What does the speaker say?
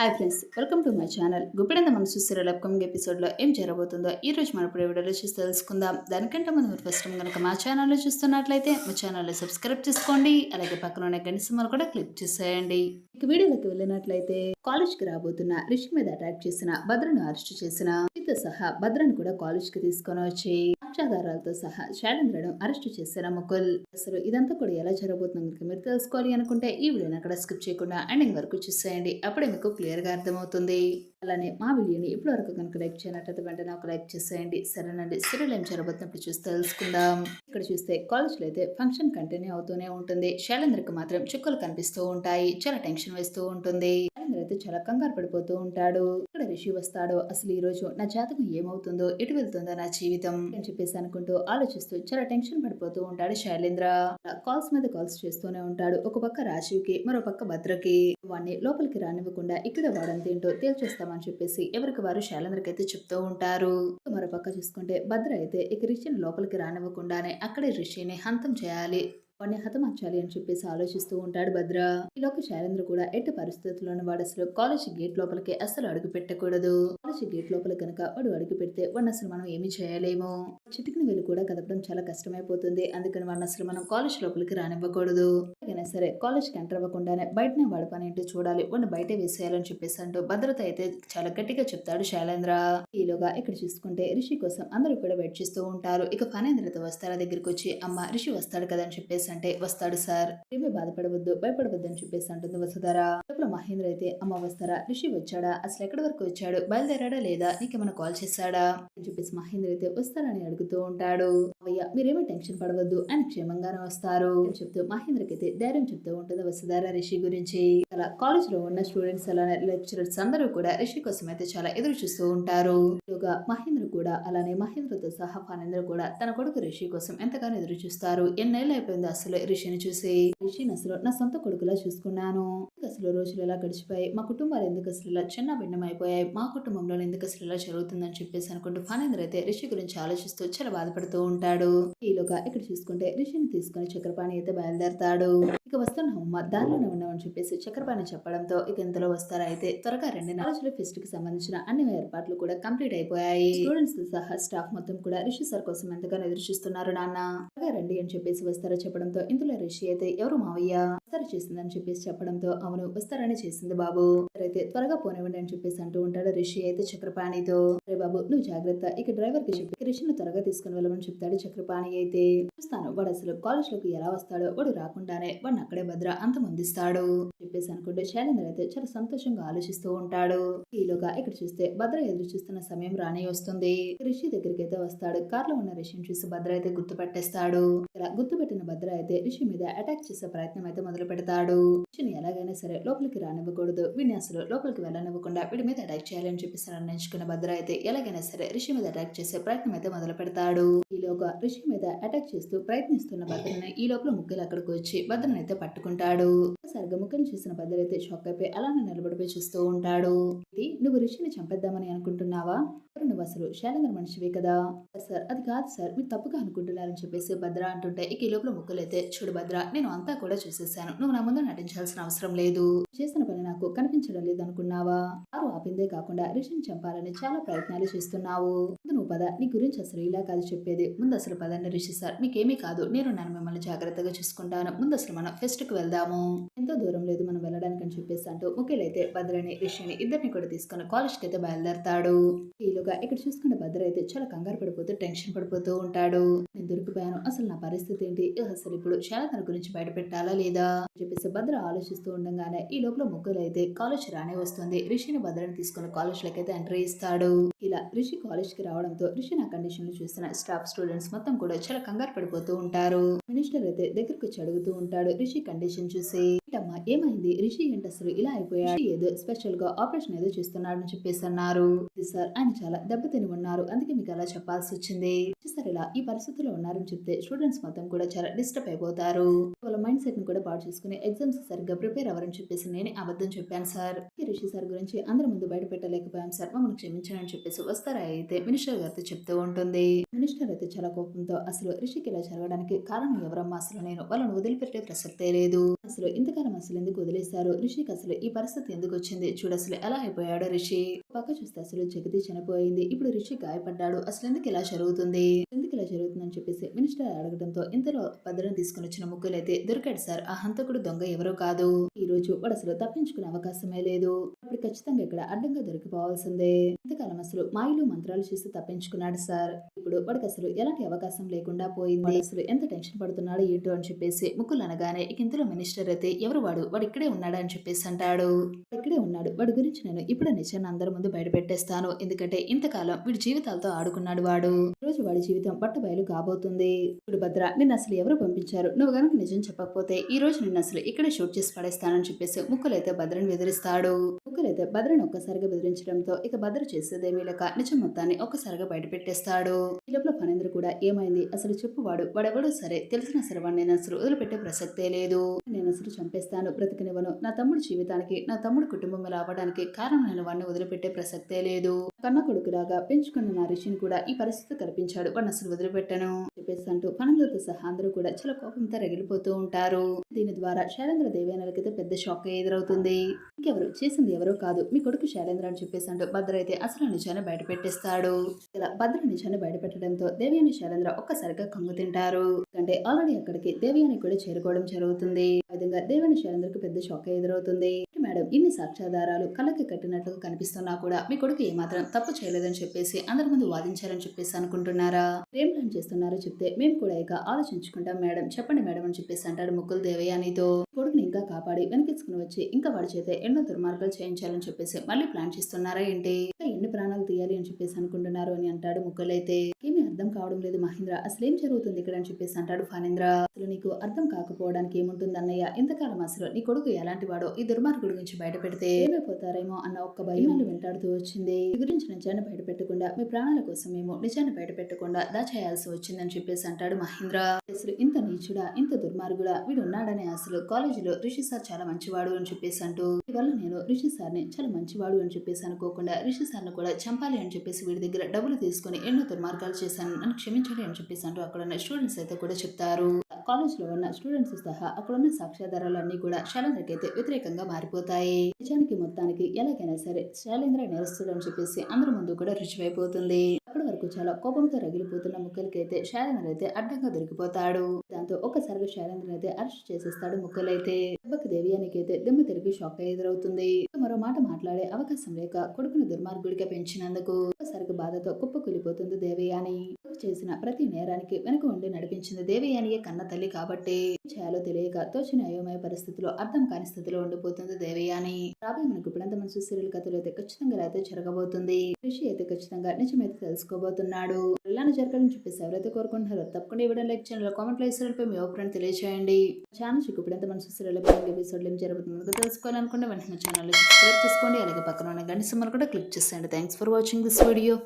Hi friends welcome to my channel Guppedantha Manasu serial upcoming ఎపిసోడ్లో ఏం జరగబోతుందో ఈ రోజు మన ఇప్పుడు వీడియోలో చూసి తెలుసుకుందాం. దానికంటే ముందు మీరు ఫస్ట్ కనుక మా ఛానల్లో చూస్తున్నట్లయితే మా ఛానల్లో సబ్స్క్రైబ్ చేసుకోండి. అలాగే పక్కన ఉన్న గంట కూడా క్లిక్ చేసేయండి. ఇక వీడియోలోకి వెళ్ళినట్లయితే కాలేజ్కి రాబోతున్న రిషి మీద అటాక్ చేసిన భద్రను అరెస్ట్ చేసిన. తో సహా భద్రను కూడా కాలేజ్కి తీసుకొని వచ్చి సాక్ష్యాధారాలతో సహా శైలేంద్రను అరెస్ట్ చేశారు ముకుల్. అసలు ఇదంతా కూడా ఎలా జరగబోతుంది మీరు తెలుసుకోవాలి అనుకుంటే ఈ వీడియోని అక్కడ స్కిప్ చేయకుండా ఎండింగ్ వరకు చూసేయండి. అప్పుడే మీకు క్లియర్గా అర్థమవుతుంది. అలానే మా వీడియోని ఇప్పటి వరకు కనుక లైక్ చేయనట్లయితే వెంటనే ఒక లైక్ చేసేయండి. సరేనండి. సీరియల్ ఏం జరగబోతున్నప్పుడు చూసి తెలుసుకుందాం. ఇక్కడ చూస్తే కాలేజ్లో అయితే ఫంక్షన్ కంటిన్యూ అవుతూనే ఉంటుంది. శైలేంద్రకి మాత్రం చుక్కలు కనిపిస్తూ ఉంటాయి. చాలా టెన్షన్ వేస్తూ ఉంటుంది. శైలేంద్ర అయితే చాలా కంగారు పడిపోతూ ఉంటాడు. ఇక్కడ రిషి వస్తాడో అసలు ఈ రోజు నా జాతకం ఏమవుతుందో ఎటు వెళ్తుందో నా జీవితం అని చెప్పేసి అనుకుంటూ ఆలోచిస్తూ చాలా టెన్షన్ పడిపోతూ ఉంటాడు శైలేంద్ర. కాల్స్ మీద కాల్స్ చేస్తూనే ఉంటాడు. ఒక పక్క రాజీవ్కి మరో పక్క భద్రకి. వాడిని లోపలికి రానివ్వకుండా ఇక్కడ వాడంత తింటూ తేల్చేస్తామని చెప్పేసి ఎవరికి వారు శైలేంద్రకి అయితే చెప్తూ ఉంటారు. మరో పక్క చూసుకుంటే భద్ర అయితే ఇక రిషిని లోపలికి రానివ్వకుండానే అక్కడే రిషిని హంతం చేయాలి. వాడిని హతమార్చాలి అని చెప్పేసి ఆలోచిస్తూ ఉంటాడు భద్ర. ఈలోకి శైలేంద్ర కూడా ఎట్టి పరిస్థితుల్లోనూ వాడు అసలు కాలేజ్ గేట్ లోపలికి అసలు అడుగు పెట్టకూడదు. కాలేజ్ గేట్ లోపల కనుక వాడు అడుగు పెడితే వాడిని అసలు మనం ఏమీ చేయలేము. చిటికిన వెళ్ళి కూడా కదపడం చాలా కష్టమైపోతుంది. అందుకని వాడిని అసలు మనం కాలేజ్ లోపలికి రానివ్వకూడదు. అయినా సరే కాలేజ్కి ఎంటర్ అవ్వకుండానే బయటనే వాడి పని ఏంటో చూడాలి. వాడిని బయటే వేసేయాలని చెప్పేసి అంటూ భద్రత అయితే చాలా గట్టిగా చెప్తాడు శైలేంద్ర. ఈలోగా ఇక్కడ చూసుకుంటే రిషి కోసం అందరూ కూడా వెయిట్ చేస్తూ ఉంటారు. ఇక ఫనేంద్రతో వస్తారా దగ్గరికి వచ్చి అమ్మ రిషి వస్తాడు కదా అని చెప్పేసి అంటే వస్తాడు సార్ ఏమీ బాధపడవద్దు భయపడవద్దు అని చెప్పేసి అంటుంది వసుధార. లోపల మహేంద్ర అయితే అమ్మ వస్తారా? రిషి వచ్చాడా? అసలు ఎక్కడి వరకు వచ్చాడు? బయలుదేరాడా లేదా? నీకేమైనా కాల్ చేశాడా? అని చెప్పేసి మహేంద్ర అయితే వస్తారని అడుగుతూ ఉంటాడు. అయ్యా మీరేమీ టెన్షన్ పడవద్దు ఆయన క్షేమంగానే వస్తారు. అని చెప్తూ మహేంద్రకి అయితే ధైర్యం చెప్తూ ఉంటుంది వసుధారా రిషి గురించి. అలా కాలేజ్లో ఉన్న స్టూడెంట్స్ అలానే లెక్చరర్స్ అందరూ కూడా రిషి కోసం అయితే చాలా ఎదురు చూస్తూ ఉంటారు. మహేంద్ర కూడా అలానే మహేంద్రతో సహా ఫానేంద్ర కూడా తన కొడుకు రిషి కోసం ఎంతగానో ఎదురు చూస్తారు. ఎన్నేళ్ళు అయిపోయింది అసలు రిషిని చూసి రిషిని అసలు నా సొంత కొడుకులా చూసుకున్నాను. అసలు రోజులు ఎలా గడిచిపోయాయి? మా కుటుంబాలు ఎందుకు అసలు ఇలా చిన్న భిన్నమైపోయాయి? అయిపోయాయి మా కుటుంబంలో ఎందుకు అసలు ఇలా జరుగుతుందని చెప్పేసి అనుకుంటూ ఫణేంద్ర అయితే రిషి గురించి ఆలోచిస్తూ చాలా బాధపడుతూ ఉంటాడు. ఈలోగా ఇక్కడ చూసుకుంటే రిషిని తీసుకుని చక్రపాణి అయితే బయలుదేరతాడు. ఇక వస్తున్న అమ్మ దానిలోనే ఉన్నామని చెప్పేసి చక్రపాణి చెప్పడంతో ఇక ఇంతలో వస్తారా అయితే త్వరగా రెండు. నాలుగు ఫెస్ట్కి సంబంధించిన అన్ని ఏర్పాట్లు కూడా కంప్లీట్ అయిపోయాయి. స్టూడెంట్స్ సహా స్టాఫ్ మొత్తం కూడా రిషి సార్ కోసం ఎంతగానో ఎదురు చూస్తున్నారు నాన్న. త్వరగా రండి అని చెప్పేసి వస్తారా చెప్పడంతో ఇందులో రిషి అయితే ఎవరు మావయ్య వస్తారు చేసిందని చెప్పేసి చెప్పడంతో అవును వస్తారని చేసింది బాబు. అయితే త్వరగా పోనివ్వండి అని చెప్పేసి అంటూ ఉంటాడు రిషి అయితే చక్రపాణితో. అరే బాబు నువ్వు జాగ్రత్త. ఇక డ్రైవర్కి చెప్పి రిషిని త్వరగా తీసుకుని వెళ్ళమని చెప్తాడు చక్రపాణి అయితే. చూస్తాను వాడు అసలు కాలేజ్లోకి ఎలా వస్తాడో వాడు రాకుండానే వాడిని అక్కడే భద్ర అంతమొందిస్తాడు చెప్పేసి అనుకుంటే శైలేంద్ర అయితే చాలా సంతోషంగా ఆలోచిస్తూ ఉంటాడు. ఈలోగా ఇక్కడ చూస్తే భద్ర ఎదురు చూస్తున్న సమయం రానే వస్తుంది. రిషి దగ్గరికి అయితే వస్తాడు. కార్లో ఉన్న రిషిని చూసి భద్ర అయితే గుర్తుపట్టేస్తాడు ఇలా గుర్తుపెట్టిన భద్ర అయితే రిషి మీద అటాక్ చేసే ప్రయత్నం అయితే మొదలు పెడతాడు. ఎలాగైనా సరే లోపలికి రానివ్వకూడదు. వీడిని అసలు లోపలికి వెళ్ళనివ్వకుండా వీడి మీద అటాక్ చేయాలని చెప్పేసి నిర్ణయించుకున్న భద్ర అయితే ఎలాగైనా సరే రిషి మీద అటాక్ చేసే ప్రయత్నం అయితే మొదలు పెడతాడు. ఈలోగా రిషి మీద అటాక్ చేస్తూ ప్రయత్నిస్తున్న భద్రని ఈ లోపల ముగ్గులు అక్కడికి వచ్చి భద్రని అయితే పట్టుకుంటాడు. సర్గముఖం చూసిన భద్రైతే షాక్ అయిపోయి అలానే నిలబడిపోయి చూస్తూ ఉంటాడు. ఇది నువ్వు ఋషిని చంపేద్దామని అనుకుంటున్నావా? నువ్వు అసలు శైలేంద్ర మనిషివే కదా? సార్ అది కాదు సార్ మీరు తప్పుగా అనుకుంటున్నారని చెప్పేసి భద్ర అంటుంటే ఇక ఈ లోపల ముక్కలైతే అయితే చూడు భద్ర నేను అంతా కూడా చూసేసాను నువ్వు నా ముందు నటించాల్సిన అవసరం లేదు. చేసిన పని నాకు కనిపించడం లేదు అనుకున్నావా ఆపిందే కాకుండా ఋషిని చంపాలని చాలా ప్రయత్నాలు చేస్తున్నావు. నువ్వు పద నీ గురించి అసలు ఇలా కాదు చెప్పేది. ముందు అసలు పదండి రిషి సార్ మీకేమీ కాదు. నేను నన్ను మిమ్మల్ని జాగ్రత్తగా చూసుకుంటాను. ముందు అసలు మనం ఫెస్ట్కు వెళ్దాము. ఎంతో దూరం లేదు మనం వెళ్ళడానికి అని చెప్పేసి అంటూ ముఖ్యలైతే భద్రని రిషిని ఇద్దరిని కూడా తీసుకుని కాలేజ్కి అయితే బయలుదేరతాడు. ఈలోగా ఇక్కడ చూసుకున్న భద్ర అయితే చాలా కంగారు పడిపోతూ టెన్షన్ పడిపోతూ ఉంటాడు. నేను దొరికిపోయాను. అసలు నా పరిస్థితి ఏంటి? అసలు ఇప్పుడు శారదన గురించి బయట పెట్టాలా లేదా? అని చెప్పేసి భద్ర ఆలోచిస్తూ ఉండగానే ఈ లోపల ముగ్గురు అయితే కాలేజ్ రానే వస్తుంది. రిషిని భద్రని తీసుకుని కాలేజ్లోకి అయితే ఎంట్రీ ఇస్తాడు. ఇలా రిషి కాలేజ్కి రావడంతో రిషి నా కండిషన్లు చూసిన స్టాఫ్ స్టూడెంట్స్ మొత్తం కూడా చాలా కంగారు పడిపోతూ ఉంటారు. మినిస్టర్ అయితే దగ్గరకు వచ్చి అడుగుతూ ఉంటాడు రిషి కండిషన్ చూసి. ఏంటమ్మా ఏమైంది? రిషి ఏంటి ఇలా అయిపోయాడు. ఏదో స్పెషల్గా ఆపరేషన్ ఏదో చేస్తున్నాడు అని చెప్పేసి అన్నారు. సార్ ఆయన చాలా దెబ్బతిని ఉన్నారు. అందుకే మీకు అలా చెప్పాల్సి వచ్చింది. సార్ ఇలా ఈ పరిస్థితిలో ఉన్నారని చెప్తే స్టూడెంట్స్ మొత్తం కూడా చాలా డిస్టర్బ్ అయిపోతారు. వాళ్ళ మైండ్ సెట్ని కూడా పాడు చేసుకుని ఎగ్జామ్స్ సరిగ్గా ప్రిపేర్ అవ్వరని చెప్పేసి నేనే అబద్ధం చెప్పాను సార్. రిషి సార్ గురించి అందరి ముందు బయట పెట్టలేకపోయాం సార్. మమ్మల్ని క్షమించాలని చెప్పేసి వస్తారా అయితే మినిస్టర్ గారితో చెప్తూ ఉంటుంది. మినిస్టర్ అయితే చాలా కోపంతో అసలు రిషికి ఇలా జరగడానికి కారణం ఎవరమ్మా? అసలు నేను వాళ్ళని వదిలిపెట్టే ప్రసక్తే లేదు. అసలు ఇంతకాలం అసలు ఎందుకు వదిలేశారు? రిషికి అసలు ఈ పరిస్థితి ఎందుకు వచ్చింది? చూడు అసలు ఎలా అయిపోయాడు రిషి? పక్క చూస్తే అసలు జగతి చనిపోయింది. ఇప్పుడు రిషి గాయపడ్డాడు. అసలు ఎందుకు ఇలా జరుగుతుంది? ఇలా జరుగుతుందని చెప్పేసి మినిస్టర్ అడగడంతో ఇంతలో భద్రం తీసుకుని వచ్చిన ముగ్గులైతే దొరికాడు సార్. ఆ హంతకుడు దొంగ ఎవరో కాదు. ఈ రోజు వాడు అసలు తప్పించుకునే అవకాశమే లేదు. ఇప్పుడు ఖచ్చితంగా ఇక్కడ అడ్డంగా దొరికిపోవాల్సిందే. ఇంతకాలం అసలు మాయలు మంత్రాలు చేసి తప్పించుకున్నాడు సార్. ఇప్పుడు వాడికి అసలు ఎలాంటి అవకాశం లేకుండా పోయింది. అసలు ఎంత టెన్షన్ పడుతున్నాడు ఏంటో అని చెప్పేసి ముక్కులు అనగానే ఇక ఇంతలో మినిస్టర్ అయితే ఎవరు వాడు? వాడు ఇక్కడే ఉన్నాడు అని చెప్పేసి అంటాడు. ఇక్కడే ఉన్నాడు. వాడి గురించి నేను ఇప్పుడు నిజాన్ని అందరి ముందు బయట పెట్టేస్తాను ఎందుకంటే ఇంతకాలం వీడి జీవితాలతో ఆడుకున్నాడు వాడు. రోజు వాడి జీవితం బట్టబయలు కాబోతుంది. ఇప్పుడు భద్ర నిన్ను అసలు ఎవరు పంపించారు? నువ్వు గనుక నిజం చెప్పకపోతే ఈ రోజు నిన్ను అసలు ఇక్కడే షూట్ చేసి పడేస్తానని చెప్పేసి ముక్కలైతే భద్రని బెదిరిస్తాడు. ముక్కలైతే భద్రను ఒక్కసారిగా బెదిరించడంతో ఇక భద్ర చేసేదేమీ లేక నిజం మొత్తాన్ని ఒక్కసారిగా బయట పెట్టేస్తాడు. ఈ లోపల ఫణేంద్ర కూడా ఏమైంది? అసలు చెప్పువాడు వాడెవడో సరే తెలిసిన సరే వాడిని నేను అసలు వదిలిపెట్టే ప్రసక్తే లేదు. నేను అసలు చంపేస్తాను బ్రతికినివ్వను. నా తమ్ముడు జీవితానికి నా తమ్ముడు కుటుంబం రావడానికి కారణమైన కారణం నేను వాడిని వదిలిపెట్టే ప్రసక్తే లేదు. కన్న కొడుకులాగా పెంచుకున్న నా రిషిని కూడా ఈ పరిస్థితి కల్పించాడు వాడిని అసలు వదిలిపెట్టను చెప్పేసి అంటూ సహా అందరూ కూడా చాలా కోపంతో రగిలిపోతూ ఉంటారు. దీని ద్వారా శైలేంద్ర దేవేనలకైతే పెద్ద షాక్ ఎదురవుతుంది. ఇంకెవరు? చేసింది ఎవరో కాదు. మీ కొడుకు శైలేంద్ర అని చెప్పేసి అంటూ భద్ర అయితే అసలు నిజాన్ని బయట పెట్టేస్తాడు ఇలా భద్ర నిజాన్ని బయట పెట్టడంతో దేవయాని శైలేంద్ర ఒక్కసారిగా కంగు తింటారు. అంటే ఆల్రెడీ అక్కడికి దేవయాని కూడా చేరుకోవడం జరుగుతుంది. ఆ విధంగా దేవయాని శైలేంద్రకు పెద్ద షాక్ ఎదురవుతుంది. మేడం? ఇన్ని సాక్ష్యాధారాలు కళ్ళకి కట్టినట్లుగా కనిపిస్తున్నా కూడా మీ కొడుకు ఏమాత్రం తప్పు చేయలేదని చెప్పేసి అందరి ముందు వాదించారని చెప్పేసి అనుకుంటున్నారా? ఏం ప్లాన్ చేస్తున్నారో చెప్తే మేము కూడా ఇక ఆలోచించుకుంటాం మేడం. చెప్పండి మేడం అని చెప్పేసి అంటాడు ముక్కులు దేవయానితో. కొడుకుని ఇంకా కాపాడి వెనకించుకుని వచ్చి ఇంకా వాడి చేత ఎన్నో దుర్మార్గాలు చేయించాలని చెప్పేసి మళ్ళీ ప్లాన్ చేస్తున్నారా ఏంటి? ఎన్ని ప్రాణాలు తీయాలి అని చెప్పేసి అనుకుంటున్నారు అని అంటాడు ముక్కలైతే ఏమీ అర్థం కావడం లేదు మహేంద్ర అసలు ఏం జరుగుతుంది ఇక్కడ అని చెప్పేసి అంటాడు ఫానేంద్ర. అసలు నీకు అర్థం కాకపోవడానికి ఏముంటుంది అన్నయ్య? ఇంతకాలం అసలు? నీ కొడుకు ఎలాంటి వాడో? ఈ దుర్మార్గుడి గురించి బయట పెడితే ఏమైపోతారేమో అన్న ఒక్క భయం వెంటాడుతూ వచ్చింది. ఈ గురించి నిజాన్ని బయట పెట్టకుండా మీ ప్రాణాల కోసం మేము నిజాన్ని బయట పెట్టకుండా దాచేయాల్సి వచ్చిందని చెప్పేసి అంటాడు మహేంద్ర. అసలు ఇంత నీచుడా ఇంత దుర్మార్గుడా? వీడు ఉన్నాడని అసలు కాలేజీలో రిషి సార్ చాలా మంచివాడు అని చెప్పేసి అంటూ వల్ల నేను రిషి సార్ని చాలా మంచివాడు అని చెప్పేసి అనుకోకుండా రిషి సార్ని కూడా చంపాలి అని చెప్పేసి వీడి దగ్గర డబ్బులు తీసుకొని ఎన్నో దుర్మార్గాలు చేశాను. నన్ను క్షమించండి అని చెప్పేసి అంటూ అక్కడ ఉన్న స్టూడెంట్స్ అయితే కూడా చెప్తారు. కాలేజ్లో ఉన్న స్టూడెంట్స్ సహా అక్కడ ఉన్న సాక్ష్యాధారాలన్నీ కూడా శైలేంద్రకైతే వ్యతిరేకంగా మారిపోతాయి. నిజానికి మొత్తానికి ఎలాగైనా సరే శైలేంద్ర నేరస్తుడు అని చెప్పేసి అందరి ముందు కూడా రుచివైపోతుంది అప్పటి వరకు చాలా కోపంతో రగిలిపోతున్న ముక్కలకైతే శైలేంద్ర అయితే అడ్డంగా దొరికిపోతాడు. దాంతో ఒక్కసారిగా శైలేంద్ర అయితే అరెస్ట్ చేసేస్తాడు ముక్కలైతే. దెబ్బకి దేవియానికైతే దెమ్మ తిరిగి షాక్ ఎదురవుతుంది. మరో మాట మాట్లాడే అవకాశం లేక కొడుకుని దుర్మార్గుడిగా పెంచినందుకు ఒక్కసారిగా బాధతో కుప్పకూలిపోతుంది దేవయాని. చేసిన ప్రతి నేరానికి వెనక ఉండి నడిపించింది దేవయానియే కన్న తల్లి కాబట్టి. చేయాలో తెలియక తోచిన అయోమయ పరిస్థితిలో అర్థం కాని స్థితిలో ఉండిపోతుంది దేవయాని. రాబోయే మనకు ఇప్పుడంత మనసు సీరియల్ కథలు అయితే ఖచ్చితంగా అయితే జరగబోతుంది. కృషి అయితే ఖచ్చితంగా నిజమైతే తెలుసుకోబోతున్నాడు. ఇలానే జరగాలని చెప్పేసి ఎవరైతే కోరుకుంటున్నారో తప్పకుండా ఇవ్వడం లైక్ ఛానల్ కామెంట్లో మీ అభిప్రాయం తెలియజేయండి ఛానల్ చిక్కు ఇప్పుడంత మనసు సీరియల్ ఎపిసోడ్ ఏం జరుగుతుందో తెలుసుకోవాలనుకుంటే వెంటనే ఛానల్ సబ్స్క్రైబ్ చేసుకోండి. అలాగే పక్కన ఉన్న గంట సమ్మర్ కూడా క్లిక్ చేసేయండి. Thanks for watching this video